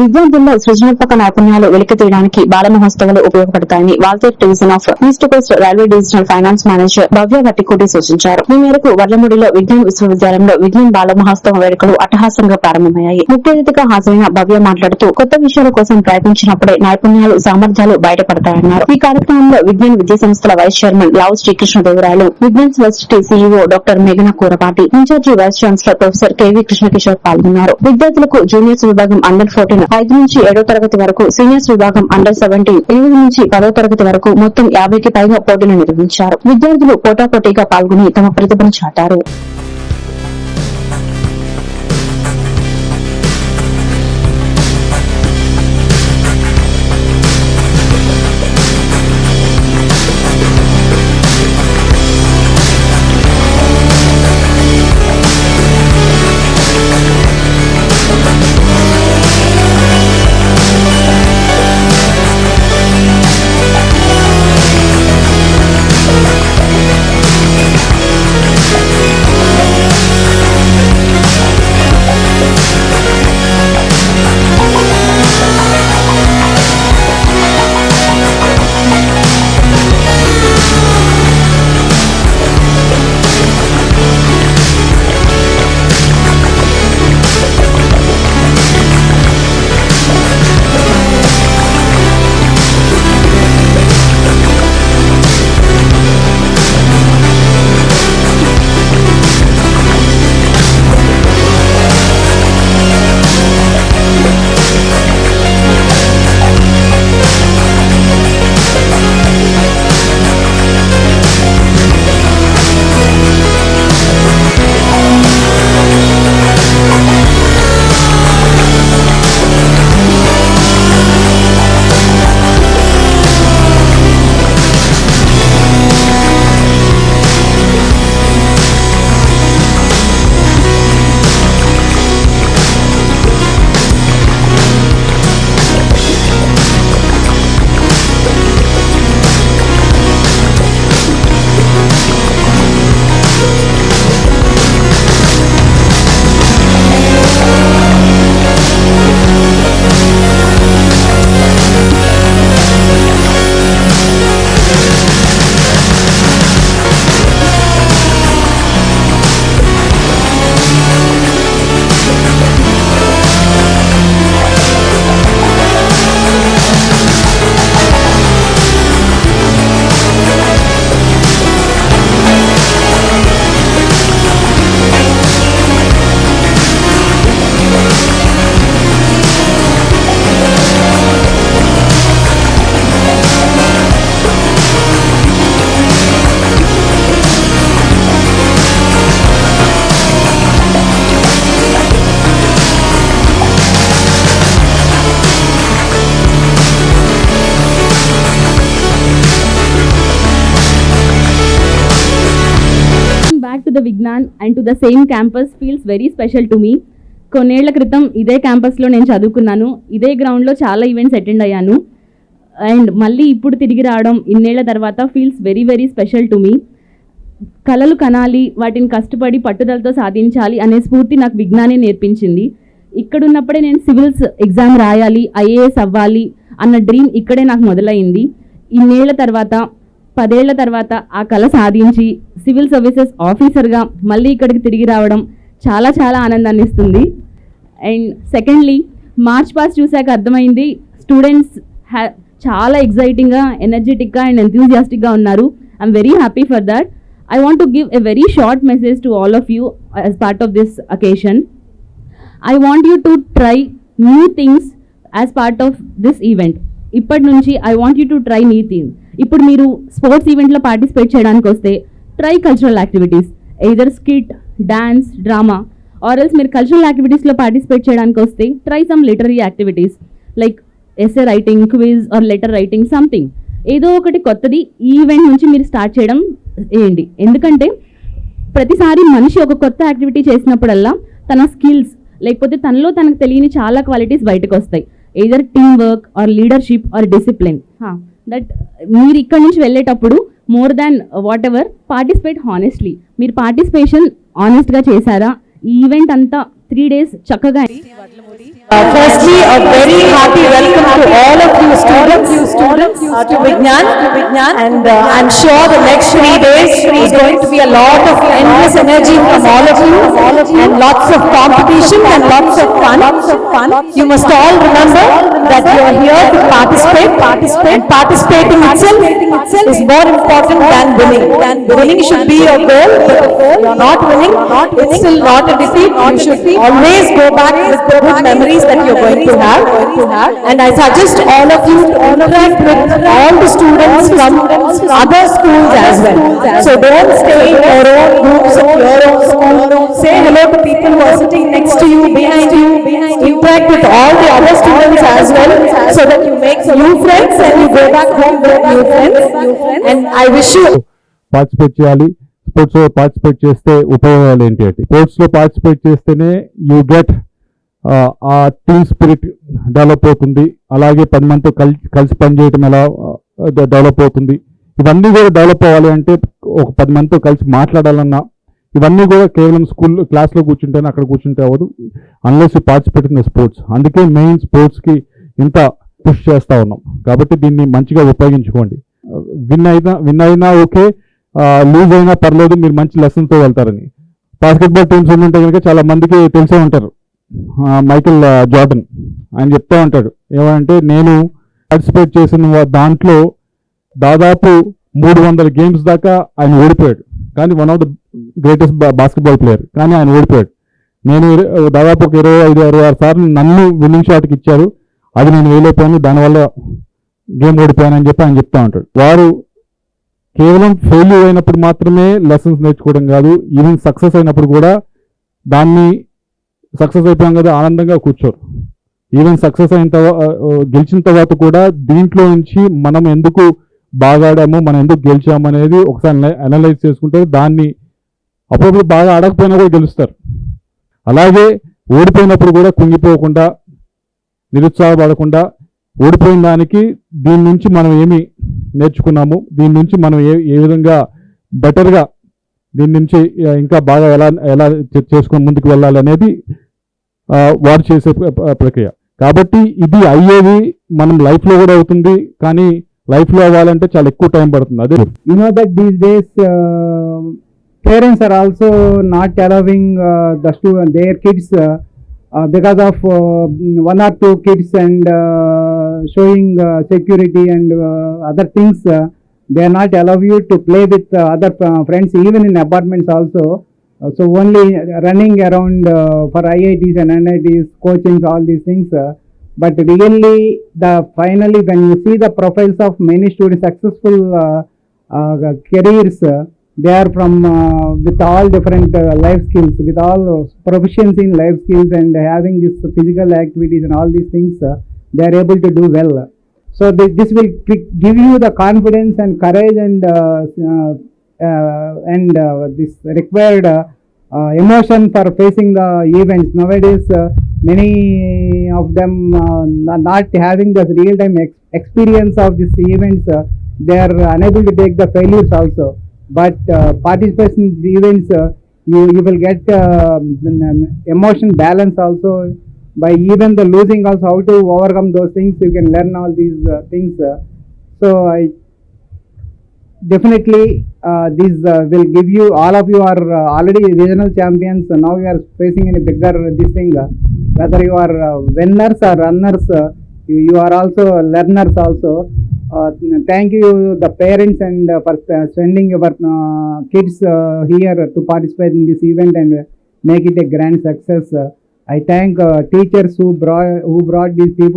విద్యార్థుల్లో సృజనాత్మక నైపుణ్యాలు వెలికి తీయడానికి బాల మహోత్సవాలు ఉపయోగపడతాయని Waltair division of east coast railway divisional finance manager Bhavya Gattikoti సూచించారు. ఈ మేరకు వర్లముడిలో విజ్ఞాన్ విశ్వవిద్యాలయంలో విజ్ఞాన్ బాల మహోత్సవం వేడుకలు అట్టహాసంగా ప్రారంభమయ్యాయి. ముఖ్య అతిథిగా హాజరైన భవ్య మాట్లాడుతూ కొత్త విషయాల కోసం ప్రయత్నించినప్పుడే నైపుణ్యాలు సామర్థ్యాలు బయటపడతాయన్నారు. ఈ కార్యక్రమంలో విజ్ఞాన్ విద్యా సంస్థల vice chairman Lavu Srikrishnadevarayalu Vignan university CEO doctor మేఘన Kurapati in charge vice chancellor professor KV Krishnakishore పాల్గొన్నారు. విద్యార్థులకు జూనియర్స్ విభాగం అండర్ ఫోర్టీన్ ఐదు నుంచి ఏడో తరగతి వరకు సీనియర్స్ విభాగం అండర్ సెవెంటీన్ ఎనిమిది నుంచి పదో తరగతి వరకు మొత్తం యాభైకి పైగా పోటీలు నిర్వహించారు. విద్యార్థులు పోటాపోటీగా పాల్గొని తమ ప్రతిభను చాటారు. To the Vignan and to the same campus feels very special to me కొన్నేళ్ళ క్రితం ఇదే క్యాంపస్లో నేను చదువుకున్నాను. ఇదే గ్రౌండ్లో చాలా ఈవెంట్స్ అటెండ్ అయ్యాను. అండ్ మళ్ళీ ఇప్పుడు తిరిగి రావడం ఇన్నేళ్ళ తర్వాత feels very very special to me కళలు కనాలి వాటిని కష్టపడి పట్టుదలతో సాధించాలి అనే స్ఫూర్తి నాకు విజ్ఞానే నేర్పించింది. ఇక్కడున్నప్పుడే నేను సివిల్స్ ఎగ్జామ్ రాయాలి ఐఏఎస్ అవ్వాలి అన్న డ్రీమ్ ఇక్కడే నాకు మొదలైంది. ఇన్నేళ్ళ తర్వాత పదేళ్ళ తర్వాత ఆ కళ సాధించి సివిల్ సర్వీసెస్ ఆఫీసర్గా మళ్ళీ ఇక్కడికి తిరిగి రావడం చాలా చాలా ఆనందాన్ని ఇస్తుంది. అండ్ సెకండ్లీ మార్చ్ పాస్ చూశాక అర్థమైంది స్టూడెంట్స్ హ్యా చాలా ఎగ్జైటింగ్గా ఎనర్జెటిక్గా అండ్ ఎంతూజియాస్టిక్గా ఉన్నారు. I'm very happy for that. I want to give a very short message to all of you as part of this occasion. I want you to try new things as part of this event. ఇప్పటి నుంచి I want you to try new things ఇప్పుడు మీరు sports ఈవెంట్లో participate చేయడానికి వస్తే try cultural activities either skit dance drama or else మీరు cultural యాక్టివిటీస్లో participate చేయడానికి వస్తే try some literary activities like essay writing quiz or letter writing something ఏదో ఒకటి కొత్తది ఈవెంట్ నుంచి మీరు స్టార్ట్ చేయడం వేయండి ఎందుకంటే ప్రతిసారి మనిషి ఒక కొత్త యాక్టివిటీ చేసినప్పుడల్లా తన స్కిల్స్ లేకపోతే తనలో తనకు తెలియని చాలా క్వాలిటీస్ బయటకు వస్తాయి. Either teamwork or leadership or discipline that మీరు ఇక్కడ నుంచి వెళ్ళేటప్పుడు more than whatever participate honestly మీరు పార్టిసిపేషన్ ఆనెస్ట్గా చేశారా ఈ ఈవెంట్ అంతా త్రీ డేస్ చక్కగా Uh, firstly, a very happy welcome to all of you students, you students uh, to Vignan, and uh, I'm sure the next three days is going to be a lot of endless energy from all of you, and lots of competition and lots of fun. You must all remember that you are here to participate, participate, and participating itself is more important than winning. Winning should be your goal, but if not winning, it's still not a defeat. You should always go back with the good memories that you're going to have. And I suggest all of you to interact with all the students from other schools as well. So don't stay in your own groups of your own school. Say hello to people who are sitting next to you, behind you. Interact interact with all the other students as well, so that you make new friends and you go back home with new friends. And I wish you participate చేయాలి. స్పోర్ట్స్లో participate చేస్తే ఉపయోగాలు ఏంటి? అంటే స్పోర్ట్స్లో participate చేస్తేనే you get a team spirit develop అవుతుంది. అలాగే పది మందితో కలిసి కలిసి పనిచేయటం ఎలా డెవలప్ అవుతుంది. ఇవన్నీ కూడా డెవలప్ అవ్వాలి అంటే ఒక పది మందితో కలిసి మాట్లాడాలన్నా ఇవన్నీ కూడా కేవలం స్కూల్ క్లాస్లో కూర్చుంటేనే అక్కడ కూర్చుంటే అవ్వదు. Unless participate in the sports అందుకే మెయిన్ స్పోర్ట్స్కి ఇంత పుష్ చేస్తూ ఉన్నాం. కాబట్టి దీన్ని మంచిగా ఉపయోగించుకోండి. విన్ అయినా విన్ అయినా ఓకే. లూజ్ అయినా పర్లేదు మీరు మంచి లెసన్తో వెళ్తారని. బాస్కెట్బాల్ టీమ్స్ ఉంటే కనుక చాలా మందికి తెలిసే ఉంటారు. మైకిల్ మైకేల్ జార్డన్ ఆయన చెప్తూ ఉంటాడు. ఏమంటే నేను పార్టిసిపేట్ చేసిన దాంట్లో దాదాపు మూడు వందల గేమ్స్ దాకా ఆయన ఓడిపోయాడు. కానీ one of the greatest basketball player కానీ ఆయన ఓడిపోయాడు. నేను దాదాపు ఒక ఇరవై ఐదు అరవై ఆరు సార్లు నన్ను విన్నింగ్ షాట్కి ఇచ్చారు. అది నేను వేయలేకపోయాను. దానివల్ల గేమ్ ఓడిపోయానని చెప్పి ఆయన చెప్తా ఉంటాడు. వారు కేవలం ఫెయిల్యూర్ అయినప్పుడు మాత్రమే లెసన్స్ నేర్చుకోవడం కాదు ఈవెన్ సక్సెస్ అయినప్పుడు కూడా దాన్ని సక్సెస్ అయిపోయాం కదా ఆనందంగా కూర్చోరు. ఈవెన్ సక్సెస్ అయిన తర్వాత గెలిచిన తర్వాత కూడా దీంట్లో నుంచి మనం ఎందుకు బాగా ఆడాము మనం ఎందుకు గెలిచాము అనేది ఒకసారి అనలైజ్ చేసుకుంటే దాన్ని అప్పుడప్పుడు బాగా ఆడకపోయినా కూడా గెలుస్తారు. అలాగే ఓడిపోయినప్పుడు కూడా కుంగిపోకుండా నిరుత్సాహపడకుండా ఓడిపోయిన దానికి దీని నుంచి మనం ఏమి నేర్చుకున్నాము దీని నుంచి మనం ఏ ఏ విధంగా బెటర్గా దీని నుంచి ఇంకా బాగా ఎలా ఎలా చే- చేసుకొని ముందుకు వెళ్ళాలనేది ఆ, వారు చేసే ప్రక్రియ. కాబట్టి ఇది అయ్యేది మనం లైఫ్లో కూడా అవుతుంది కానీ లైఫ్లో అవ్వాలంటే చాలా ఎక్కువ టైం పడుతుంది. అదే you know that these days parents are also not allowing the stu their kids because of one or two kids and showing security and other things they are not allow you to play with other friends even in apartments also so only running around for IITs and NITs coachings all these things but really the finally when you see the profiles of many students successful uh, uh, careers uh, they are from uh, with all different uh, life skills with all proficiency in life skills and having this physical activities and all these things uh, they are able to do well. So thi- this will give you the confidence and courage and uh, uh, uh, and uh, this required uh, uh, emotion for facing the events. Nowadays uh, many of them uh, not having the real time ex- experience of these events uh, they are unable to take the failures also. But uh, participation in these events uh, you you will get uh, emotion balance also by even the losing also how to overcome those things you can learn all these uh, things uh, so i definitely uh, this uh, will give you all of you are uh, already regional champions so now you are facing in a bigger this thing uh, whether you are uh, winners or runners uh, you, you are also learners also. Uh, thank you the parents and uh, for sending your kids here to participate in this event and make it a grand success. I thank teachers who brought who brought these people